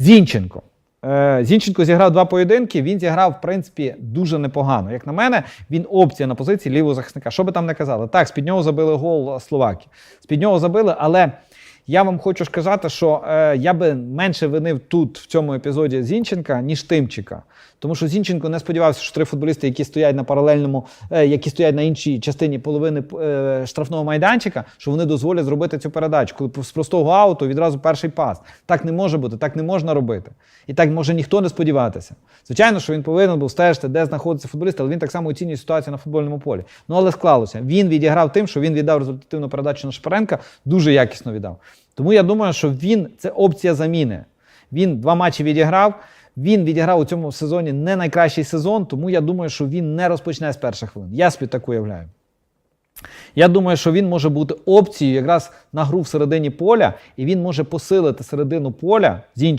Зінченко. Е, Зінченко зіграв два поєдинки. Він зіграв, в принципі, дуже непогано. Як на мене, він опція на позиції лівого захисника. Що би там не казали? Так, з-під нього забили гол Словаки. З-під нього забили, але я вам хочу сказати, що е, я би менше винив тут, в цьому епізоді Зінченка, ніж Тимчика. Тому що Зінченко не сподівався, що три футболісти, які стоять на паралельному, е, які стоять на іншій частині половини е, штрафного майданчика, що вони дозволять зробити цю передачу. Коли з простого ауту відразу перший пас. Так не може бути, так не можна робити. І так може ніхто не сподіватися. Звичайно, що він повинен був стежити, де знаходиться футболіст, але він так само оцінює ситуацію на футбольному полі. Ну але склалося. Він відіграв тим, що він віддав результативну передачу на Шпаренка, дуже якісно віддав. Тому я думаю, що він це опція заміни. Він два матчі відіграв. Він відіграв у цьому сезоні не найкращий сезон, тому я думаю, що він не розпочне з перших хвилин. Я собі так уявляю. Я думаю, що він може бути опцією якраз на гру в середині поля, і він може посилити середину поля з